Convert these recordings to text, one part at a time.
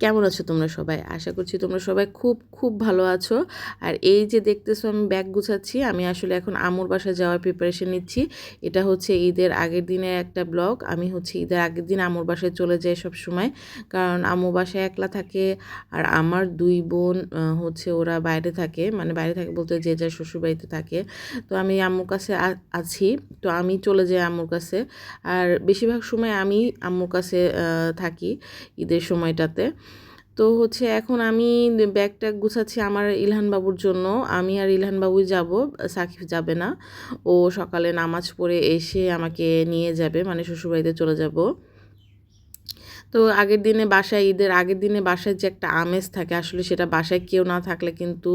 কেমন আছো তোমরা সবাই? আশা করছি তোমরা সবাই খুব খুব ভালো আছো। আর এই যে দেখতেছো আমি ব্যাগ গুছাচ্ছি, আমি আসলে এখন আমুর বাসায় যাওয়ার প্রিপারেশন নিচ্ছি। এটা হচ্ছে ঈদের আগের দিনের একটা ব্লগ আমি হচ্ছে ঈদের আগের দিন আমুর বাসায় চলে যাই সব সময় কারণ আমু বাসায় একলা থাকে, আর আমার দুই বোন হচ্ছে ওরা বাইরে থাকে। মানে বাইরে থাকে বলতে যে যার শ্বশুরবাড়িতে থাকে। তো আমি আম্মুর কাছে আছি। তো আমি চলে যাই আম্মুর কাছে। আর বেশিরভাগ সময় আমি আম্মুর কাছে থাকি ঈদের সময়টাতে। তো হচ্ছে এখন আমি ব্যাগটা গুছাচ্ছি আমার ইলহান বাবুর জন্য। আমি আর ইলহান বাবুই যাব, সাকিব যাবে না। ও সকালে নামাজ পড়ে এসে আমাকে নিয়ে যাবে মানে শ্বশুরবাড়িতে চলে যাব। তো আগের দিনে বাসায়, ঈদের আগের দিনে বাসায় যে একটা আমেজ থাকে, আসলে সেটা বাসায় কেউ না থাকলে কিন্তু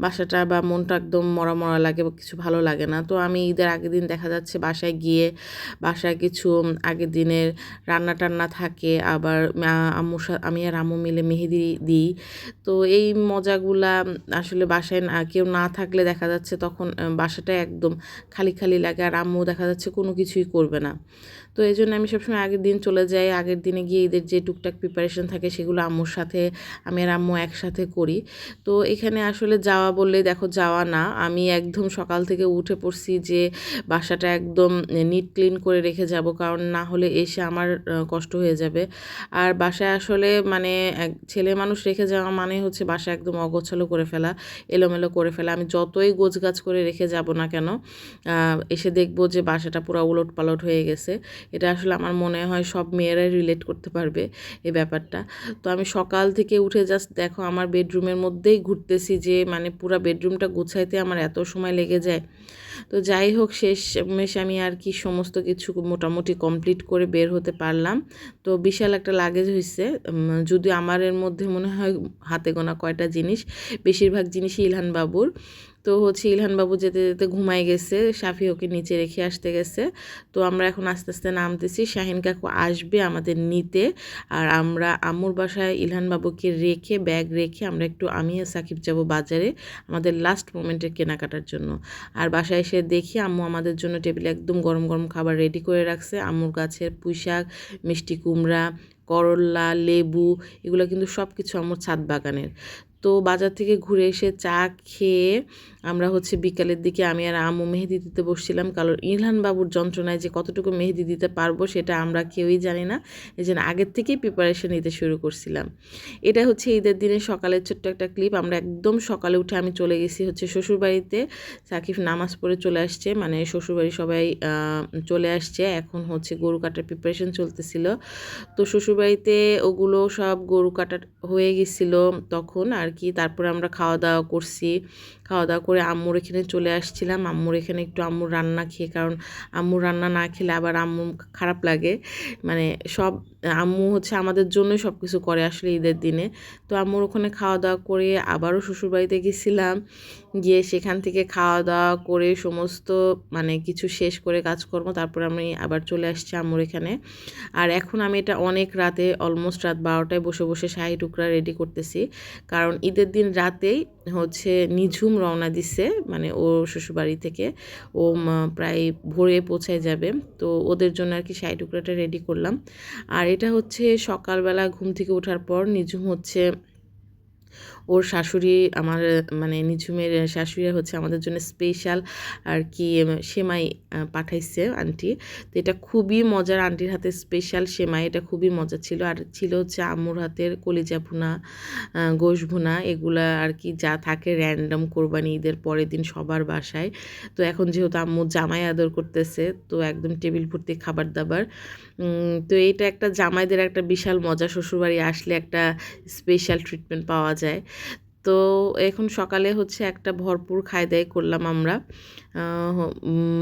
বাসাটা বা মনটা একদম মরা মরা লাগে বা কিছু ভালো লাগে না। তো আমি ঈদের আগের দিন দেখা যাচ্ছে বাসায় গিয়ে, বাসায় কিছু আগের দিনের রান্না টান্না থাকে, আবার আ- আম্মুর সা- আমি আর আম্মু মিলে মেহেদি দিই। তো এই মজাগুলা আসলে বাসায় না, কেউ না থাকলে দেখা যাচ্ছে তখন বাসাটা একদম খালি খালি লাগে আর আম্মু দেখা যাচ্ছে কোনো কিছুই করবে না। তো এই জন্য আমি সবসময় আগের দিন চলে যাই, আগের দিনে গিয়ে ঈদের যে টুকটাক প্রিপারেশন থাকে সেগুলো আম্মুর সাথে, আমি আর আম্মু একসাথে করি। তো এখানে আসলে যাওয়া বললে দেখো যাওয়া না, আমি একদম সকাল থেকে উঠে পড়ছি যে বাসাটা একদম নিট ক্লিন করে রেখে যাব, কারণ না হলে এসে আমার কষ্ট হয়ে যাবে। আর বাসায় আসলে মানে ছেলে মানুষ রেখে যাওয়া মানে হচ্ছে বাসা একদম অগোছালো করে ফেলা, এলোমেলো করে ফেলা। আমি যতই গোছগাছ করে রেখে যাব না কেন এসে দেখব যে বাসাটা পুরো উলট পালট হয়ে গেছে। এটা আসলে আমার মনে হয় সব মেয়েরাই রিলেট করতে পারবে। এই ব্যাপারটা। তো আমি সকাল থেকে উঠে জাস্ট দেখো আমার বেডরুমের মধ্যেই ঘুরতেছি যে মানে পুরো বেডরুমটা গুছাইতে আমার এত সময় লেগে যায়। তো যাই হোক শেষ মেশ আমি আর কি সমস্ত কিছু মোটামুটি কমপ্লিট করে বের হতে পারলাম। তো বিশাল একটা লাগেজ হয়েছে যদি আমার এর মধ্যে মনে হয় হাতে গোনা কয়টা জিনিস, বেশিরভাগ জিনিসই ইলহান বাবুর। তো হচ্ছে ইলহানবাবু যেতে যেতে ঘুমাই গেছে সাফি ওকে নিচে রেখে আসতে গেছে। তো আমরা এখন আস্তে আস্তে নামতেছি, শাহিন কাকু আসবে আমাদের নিতে। আর আমরা আম্মুর বাসায় ইলহানবাবুকে রেখে, ব্যাগ রেখে আমরা একটু আমি সাকিব যাব বাজারে, আমাদের লাস্ট মোমেন্টের কেনাকাটার জন্য। আর বাসায় এসে দেখি আম্মু আমাদের জন্য টেবিলে একদম গরম গরম খাবার রেডি করে রাখছে। আম্মুর গাছের পুঁই শাক মিষ্টি কুমড়া করল্লা লেবু, এগুলো কিন্তু সব কিছু আমার ছাদ বাগানের। তো বাজার থেকে ঘুরে এসে চা খেয়ে আমরা হচ্ছে বিকালের দিকে আমি আর আম্মু মেহেদি দিতে বসছিলাম। কারণ ইলহান বাবুর যন্ত্রণায় যে কতটুকু মেহেদি দিতে পারব সেটা আমরা কেউই জানি না। এই জন্য আগের থেকেই প্রিপারেশন নিতে শুরু করছিলাম। এটা হচ্ছে ঈদের দিনে সকালের ছোট্ট একটা ক্লিপ আমরা একদম সকালে উঠে আমি চলে গেছি হচ্ছে শ্বশুরবাড়িতে। সাকিব নামাজ পড়ে চলে আসছে। মানে শ্বশুরবাড়ি সবাই চলে আসছে। এখন হচ্ছে গরু কাটার প্রিপারেশন চলতেছিল। তো শ্বশুরবাড়িতে ওগুলো সব গরু কাটা হয়ে গেছিল। তখন আর কি তারপরে আমরা খাওয়া দাওয়া করছি। খাওয়া দাওয়া করে আম্মুর এখানে চলে আসছিলাম। আম্মুর এখানে একটু আম্মুর রান্না খেয়ে, কারণ আম্মুর রান্না না খেলে আবার আম্মু খারাপ লাগে। মানে সব, আম্মু হচ্ছে আমাদের জন্যই সব কিছু করে আসলে ঈদের দিনে। তো আম্মুর ওখানে খাওয়া দাওয়া করে আবারও শ্বশুরবাড়িতে গেছিলাম। গিয়ে সেখান থেকে খাওয়া দাওয়া করে সমস্ত মানে কিছু শেষ করে কাজকর্ম, তারপরে আমি আবার চলে আসছি আম্মুর এখানে। আর এখন আমি এটা অনেক রাতে, অলমোস্ট রাত বারোটায় বসে বসে শাহি টুকরা রেডি করতেছি। কারণ ঈদের দিন রাতেই হচ্ছে নিঝুম রওনা দিছে মানে ও শ্বশুরবাড়ি থেকে। ও প্রায় ভোরে পৌঁছায় যাবে। তো ওদের জন্য আর কি সাই টুকরাটা রেডি করলাম। আর এটা হচ্ছে সকালবেলা ঘুম থেকে ওঠার পর নিঝুম হচ্ছে ওর শাশুড়ি আমার মানে নিঝুমের শাশুড়ি হচ্ছে আমাদের জন্য স্পেশাল আর কি সেমাই পাঠাইছে আন্টি। তো এটা খুবই মজার, আন্টির হাতে স্পেশাল সেমাই, এটা খুবই মজা ছিল। আর ছিল হচ্ছে আম্মুর হাতের কলিজা ভুনা গোশ ভুনা, এগুলা আর কি যা থাকে র্যান্ডম কোরবানি ঈদের পরের দিন সবার বাসায়। তো এখন যেহেতু আম্মু জামাই আদর করতেছে, তো একদম টেবিল ভর্তি খাবার দাবার। তো এটা একটা জামাইদের একটা বিশাল মজা, শ্বশুরবাড়ি আসলে একটা স্পেশাল ট্রিটমেন্ট পাওয়া যায়। তো এখন সকালে হচ্ছে একটা ভরপুর খাই দাই করলাম আমরা।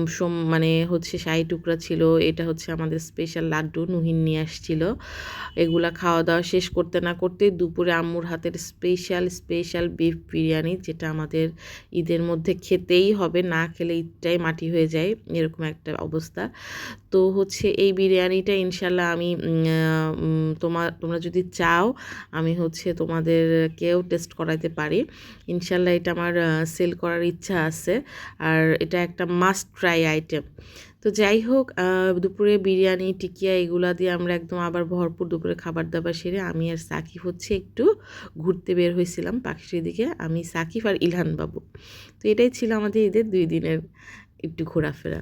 সোম- মানে হচ্ছে শাহি টুকরা ছিল, এটা হচ্ছে আমাদের স্পেশাল লাড্ডু নুহিন নিয়ে আসছিল। এগুলা খাওয়া দাওয়া শেষ করতে না করতে দুপুরে আম্মুর হাতের স্পেশাল স্পেশাল বিফ বিরিয়ানি, যেটা আমাদের ঈদের মধ্যে খেতেই হবে, না খেলে ঈদটাই মাটি হয়ে যায়, এরকম একটা অবস্থা। তো হচ্ছে এই বিরিয়ানিটা ইনশাল্লাহ আমি তোমার তোমরা যদি চাও, আমি হচ্ছে তোমাদেরকেও টেস্ট করাইতে পারি। ইনশাল্লাহ এটা আমার সেল করার ইচ্ছা আছে। আর এটা একটা মাস্ট ট্রাই আইটেম তো যাই হোক দুপুরে বিরিয়ানি, টিকিয়া এগুলা দিয়ে আমরা একদম আবার ভরপুর দুপুরে খাবার দাবার সেরে আমি আর সাকিব হচ্ছে একটু ঘুরতে বের হয়েছিলাম পাখির দিকে। আমি সাকিব আর ইলহান বাবু। তো এটাই ছিল আমাদের ঈদের দুই দিনের একটু ঘোরাফেরা।